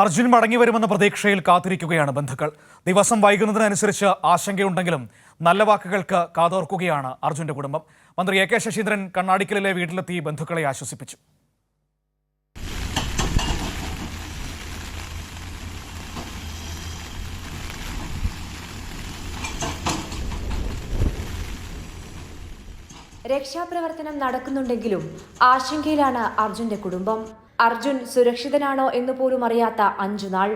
അർജുൻ മടങ്ങി വരുമെന്ന പ്രതീക്ഷയിൽ കാത്തിരിക്കുകയാണ് ബന്ധുക്കൾ. ദിവസം വൈകുന്നതിനനുസരിച്ച് ആശങ്കയുണ്ടെങ്കിലും നല്ല വാക്കുകൾക്ക് കാതോർക്കുകയാണ് അർജുന്റെ കുടുംബം. മന്ത്രി എ കെ ശശീന്ദ്രൻ കണ്ണാടിക്കലിലെ വീട്ടിലെത്തി ബന്ധുക്കളെ ആശ്വസിപ്പിച്ചു. രക്ഷാപ്രവർത്തനം നടക്കുന്നുണ്ടെങ്കിലും ആശങ്കയിലാണ് അർജുന്റെ കുടുംബം. അർജുൻ സുരക്ഷിതനാണോ എന്ന് പോലും അറിയാത്ത അഞ്ചു നാൾ.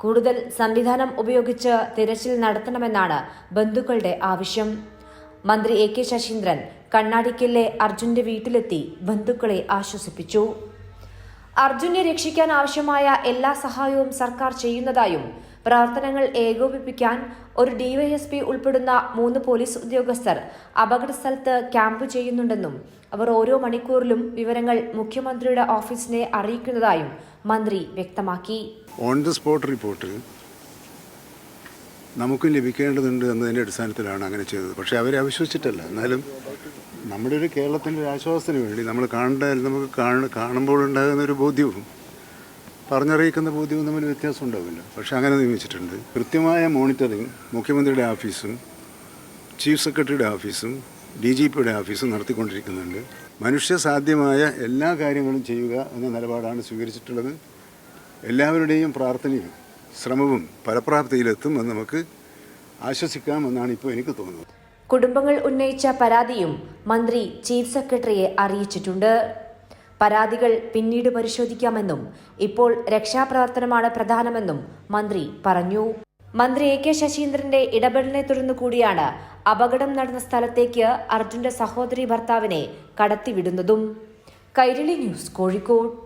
കൂടുതൽ സംവിധാനം ഉപയോഗിച്ച് തിരച്ചിൽ നടത്തണമെന്നാണ് ബന്ധുക്കളുടെ ആവശ്യം. മന്ത്രി എ കെ ശശീന്ദ്രൻ കണ്ണാടിക്കലിലെ അർജുന്റെ വീട്ടിലെത്തി ബന്ധുക്കളെ ആശ്വസിപ്പിച്ചു. അർജുനെ രക്ഷിക്കാൻ ആവശ്യമായ എല്ലാ സഹായവും സർക്കാർ ചെയ്യുന്നതായും പ്രവർത്തനങ്ങൾ ഏകോപിപ്പിക്കാൻ ഒരു ഡിവൈഎസ്പി ഉൾപ്പെടുന്ന മൂന്ന് പോലീസ് ഉദ്യോഗസ്ഥർ അപകട സ്ഥലത്ത് ക്യാമ്പ് ചെയ്യുന്നുണ്ടെന്നും അവർ ഓരോ മണിക്കൂറിലും വിവരങ്ങൾ മുഖ്യമന്ത്രിയുടെ ഓഫീസിനെ അറിയിക്കുന്നതായും മന്ത്രി വ്യക്തമാക്കി. ഓൺ ദ സ്പോട്ട് റിപ്പോർട്ട് നമുക്കും ലഭിക്കേണ്ടതുണ്ട് എന്നതിന്റെ അടിസ്ഥാനത്തിലാണ് അങ്ങനെ ചെയ്തത്. പക്ഷേ അവരെ അവിശ്വസിച്ചിട്ടല്ല. എന്നാലും നമ്മുടെ ഒരു കേരളത്തിന്റെ ഒരു ആശ്വാസത്തിന് വേണ്ടി നമ്മൾ കാണേണ്ട നമുക്ക് കാണുമ്പോൾ കാണുമ്പോഴുണ്ടാകുന്ന ഒരു ബോധ്യവും പറഞ്ഞറിയിക്കുന്ന ബോധ്യവും തമ്മിൽ വ്യത്യാസം ഉണ്ടാവില്ല. പക്ഷേ അങ്ങനെ നിയമിച്ചിട്ടുണ്ട്. കൃത്യമായ മോണിറ്ററിങ് മുഖ്യമന്ത്രിയുടെ ഓഫീസും ചീഫ് സെക്രട്ടറിയുടെ ഓഫീസും ഡി ജി പിയുടെ ഓഫീസും നടത്തിക്കൊണ്ടിരിക്കുന്നുണ്ട്. മനുഷ്യസാധ്യമായ എല്ലാ കാര്യങ്ങളും ചെയ്യുക എന്ന നിലപാടാണ് സ്വീകരിച്ചിട്ടുള്ളത്. എല്ലാവരുടെയും പ്രാർത്ഥനയും ശ്രമവും ഫലപ്രാപ്തിയിലെത്തും എന്ന് നമുക്ക് ആശ്വസിക്കാം എന്നാണ് ഇപ്പോൾ എനിക്ക് തോന്നുന്നത്. കുടുംബങ്ങൾ ഉന്നയിച്ച പരാതിയും മന്ത്രി ചീഫ് സെക്രട്ടറിയെ അറിയിച്ചിട്ടുണ്ട്. പരാതികൾ പിന്നീട് പരിശോധിക്കാമെന്നും ഇപ്പോൾ രക്ഷാപ്രവർത്തനമാണ് പ്രധാനമെന്നും മന്ത്രി പറഞ്ഞു. മന്ത്രി എ കെ ശശീന്ദ്രന്റെ ഇടപെടലിനെ തുടർന്ന് കൂടിയാണ് അപകടം നടന്ന സ്ഥലത്തേക്ക് അർജുന്റെ സഹോദരി ഭർത്താവിനെ കടത്തിവിടുന്നതും. കൈരളി ന്യൂസ് കോഴിക്കോട്.